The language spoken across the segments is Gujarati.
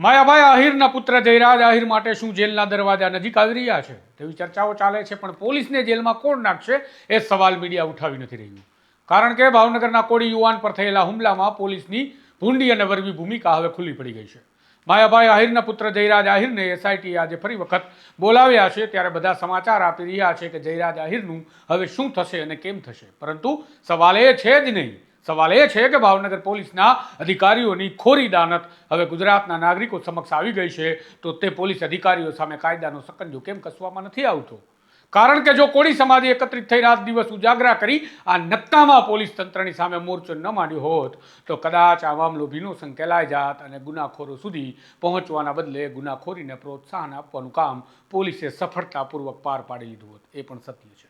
માયાભાઈ આહિરના પુત્ર જયરાજ આહિર માટે શું જેલના દરવાજા નજીક આવી રહ્યા છે? તેવી ચર્ચાઓ ચાલે છે, પણ પોલીસને જેલમાં કોણ નાખશે એ સવાલ મીડિયા ઉઠાવી નથી રહ્યું. કારણ કે ભાવનગરના કોળી યુવાન પર થયેલા હુમલામાં પોલીસની ભૂંડી અને વરવી ભૂમિકા હવે ખુલ્લી પડી ગઈ છે. માયાભાઈ આહિરના પુત્ર જયરાજ આહિરને એસઆઈટી આજે ફરી વખત બોલાવ્યા છે, ત્યારે બધા સમાચાર આપી રહ્યા છે કે જયરાજ આહિરનું હવે શું થશે અને કેમ થશે. પરંતુ સવાલ એ છે જ નહીં સવાલ એ છે કે ભાવનગર પોલીસના અધિકારીઓની ખોરી દાનત હવે ગુજરાતના નાગરિકો સમક્ષ આવી ગઈ છે, તો તે પોલીસ અધિકારીઓ સામે કાયદાનો સકંજો કેમ કસવામાં નથી આવતો? કારણ કે જો કોળી સમાજે એકત્રિત થઈ રાત દિવસ ઉજાગરા કરી, આ નત્તામાં પોલીસ તંત્રની સામે મોરચો ન માંડ્યો હોત, તો કદાચ આ મામલો ભીનો સંકેલાઈ જાત અને ગુનાખોરો સુધી પહોંચવાના બદલે ગુનાખોરીને પ્રોત્સાહન આપવાનું કામ પોલીસે સફળતાપૂર્વક પાર પાડી લીધું હોત. એ પણ સત્ય છે.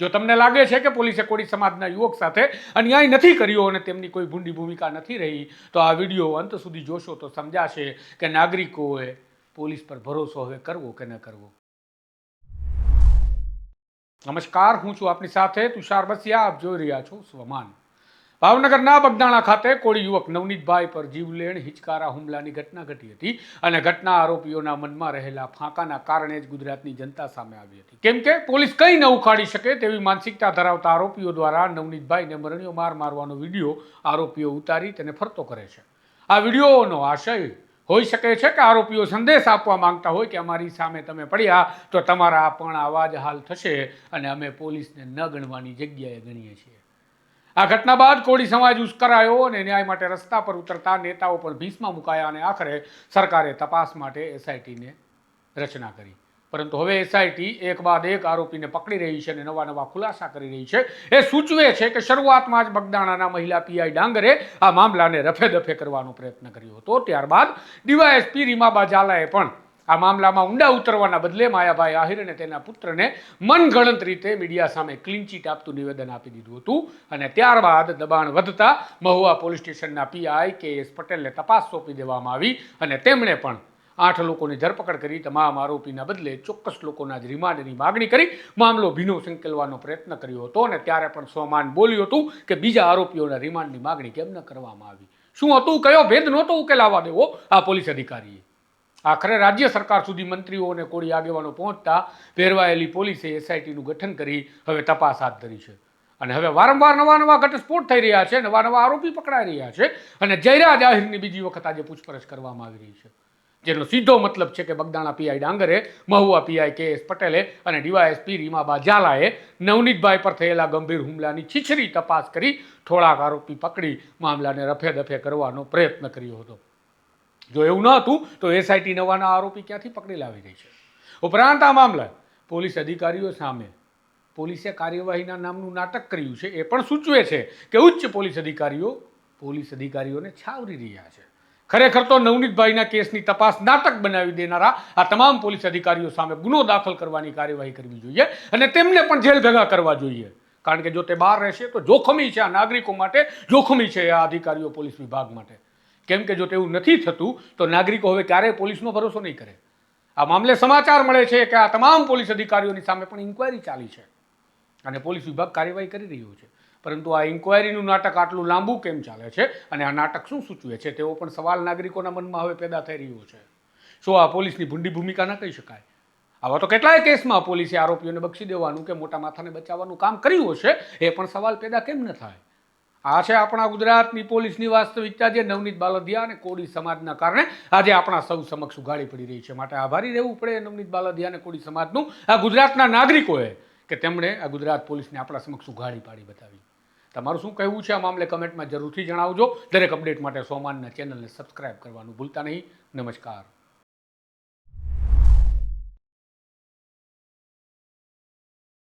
જો તમને લાગે છે કે પોલીસે કોળી સમાજના યુવક સાથે અન્યાય નથી કર્યો અને તેમની કોઈ ભૂંડી ભૂમિકા નથી રહી, તો આ વીડિયો અંત સુધી જોશો તો સમજાશે કે નાગરિકોએ પોલીસ પર ભરોસો હવે કરવો કે ન કરવો. નમસ્કાર, હું છું આપની સાથે તુષાર બસિયા. આપ જોઈ રહ્યા છો સ્વમાન. ભાવનગરના બગદાણા ખાતે કોળી યુવક નવનીતભાઈ પર જીવલેણ હિચકારા હુમલાની ઘટના ઘટી હતી અને ઘટના આરોપીઓના મનમાં રહેલા ફાંકાના કારણે જ ગુજરાતની જનતા સામે આવી હતી. કેમ કે પોલીસ કંઈ ન ઉખાડી શકે તેવી માનસિકતા ધરાવતા આરોપીઓ દ્વારા નવનીતભાઈને મરણીયો માર મારવાનો વીડિયો આરોપીઓ ઉતારી તેને ફરતો કરે છે. આ વિડીયોનો આશય હોઈ શકે છે કે આરોપીઓ સંદેશ આપવા માંગતા હોય કે અમારી સામે તમે પડ્યા તો તમારા પણ આવા જ હાલ થશે અને અમે પોલીસને ન ગણવાની જગ્યાએ ગણીએ છીએ. આ ઘટના બાદ કોળી સમાજ ઉશ્કરાયો અને ન્યાય માટે રસ્તા પર ઉતરતા નેતાઓ પણ ભીસમાં મુકાયા અને આખરે સરકારે તપાસ માટે એસઆઈટીને રચના કરી. પરંતુ હવે એસઆઈટી એક બાદ એક આરોપીને પકડી રહી છે અને નવા નવા ખુલાસા કરી રહી છે. એ સૂચવે છે કે શરૂઆતમાં જ બગદાણાના મહિલા પીઆઈ ડાંગરે આ મામલાને રફે દફે કરવાનો પ્રયત્ન કર્યો હતો. ત્યારબાદ ડીવાયએસપી રીમાબા ઝાલાએ પણ આ મામલામાં ઊંડા ઉતરવાના બદલે માયાભાઈ આહિર અને તેના પુત્રને મનગણત રીતે મીડિયા સામે ક્લીન ચીટ આપતું નિવેદન આપી દીધું હતું. અને ત્યારબાદ દબાણ વધતા મહુવા પોલીસ સ્ટેશનના પીઆઈ કે એસ પટેલને તપાસ સોંપી દેવામાં આવી અને તેમણે પણ આઠ લોકોની ધરપકડ કરી, તમામ આરોપીના બદલે ચોક્કસ લોકોના જ રિમાન્ડની માગણી કરી, મામલો ભીનો સંકેલવાનો પ્રયત્ન કર્યો હતો અને ત્યારે પણ સ્વમાન બોલ્યું હતું કે બીજા આરોપીઓના રિમાન્ડની માગણી કેમ ન કરવામાં આવી? શું હતું? કયો ભેદ નહોતો ઉકેલાવા દેવો? આ પોલીસ અધિકારીએ આખરે રાજ્ય સરકાર સુધી મંત્રીઓ અને કોળી આગેવાનો પહોંચતા પહેરવાયેલી પોલીસે એસઆઈટીનું ગઠન કરી હવે તપાસ હાથ ધરી છે. અને હવે વારંવાર નવા નવા ઘટસ્ફોટ થઈ રહ્યા છે, નવા નવા આરોપી પકડાઈ રહ્યા છે અને જયરાજ આહિરની બીજી વખત આજે પૂછપરછ કરવામાં આવી રહી છે. જેનો સીધો મતલબ છે કે બગદાણા પીઆઈ ડાંગરે, મહુવા પીઆઈ કે એસ પટેલે અને ડીવાયએસપી રીમાબા ઝાલાએ નવનીતભાઈ પર થયેલા ગંભીર હુમલાની છીછરી તપાસ કરી થોડાક આરોપી પકડી, મામલાને રફે દફે કરવાનો પ્રયત્ન કર્યો હતો. જો એવું ન હતું, તો એસઆઈટી નવાના આરોપી ક્યાંથી પકડી લાવી રહી છે? ઉપરાંત આ મામલે પોલીસ અધિકારીઓ સામે પોલીસે કાર્યવાહીના નામનું નાટક કર્યું છે, એ પણ સૂચવે છે કે ઉચ્ચ પોલીસ અધિકારીઓ પોલીસ અધિકારીઓને છાવરી રહ્યા છે. ખરેખર તો નવનીતભાઈના કેસની તપાસ નાટક બનાવી દેનારા આ તમામ પોલીસ અધિકારીઓ સામે ગુનો દાખલ કરવાની કાર્યવાહી કરવી જોઈએ અને તેમને પણ જેલ ભેગા કરવા જોઈએ. કારણ કે જો તે બહાર રહેશે, તો જોખમી છે આ નાગરિકો માટે, જોખમી છે આ અધિકારીઓ પોલીસ વિભાગ માટે. કેમ કે જો તેવું નથી થતું, તો નાગરિકો હવે ક્યારેય પોલીસનો ભરોસો નહીં કરે. આ મામલે સમાચાર મળે છે કે આ તમામ પોલીસ અધિકારીઓની સામે પણ ઇન્કવાયરી ચાલી છે. અને પોલીસ વિભાગ કાર્યવાહી કરી રહ્યો છે. પરંતુ આ ઇન્કવાયરીનું નાટક આટલું લાંબુ કેમ ચાલે છે? અને આ નાટક શું સૂચવે છે? તેવો પણ સવાલ નાગરિકોના મનમાં હવે પેદા થઈ રહ્યો છે. શું આ પોલીસની ભૂંડી ભૂમિકા ન કહી શકાય? આવા તો કેટલાય કેસમાં પોલીસે આરોપીઓને બક્ષી દેવાનું કે મોટા માથાને બચાવવાનું કામ કર્યું હશે, એ પણ સવાલ પેદા કેમ ન થાય? આ છે આપણા ગુજરાતની પોલીસની વાસ્તવિકતા જે નવનીત બાલદિયા અને કોડી સમાજના કારણે આજે આપણા સૌ સમક્ષ ઉઘાડી પડી રહી છે. માટે આભારી રહેવું પડે નવનીત બાલદિયા અને કોડી સમાજનું. આ ગુજરાતના નાગરિકોએ કે તેમણે આ ગુજરાત પોલીસને આપણા સમક્ષ ઉઘાડી પાડી બતાવી. તમારું શું કહેવું છે? આ મામલે કમેન્ટમાં જરૂરથી જણાવજો. દરેક અપડેટ માટે સોમાનના ચેનલને સબસ્ક્રાઇબ કરવાનું ભૂલતા નહીં. નમસ્કાર.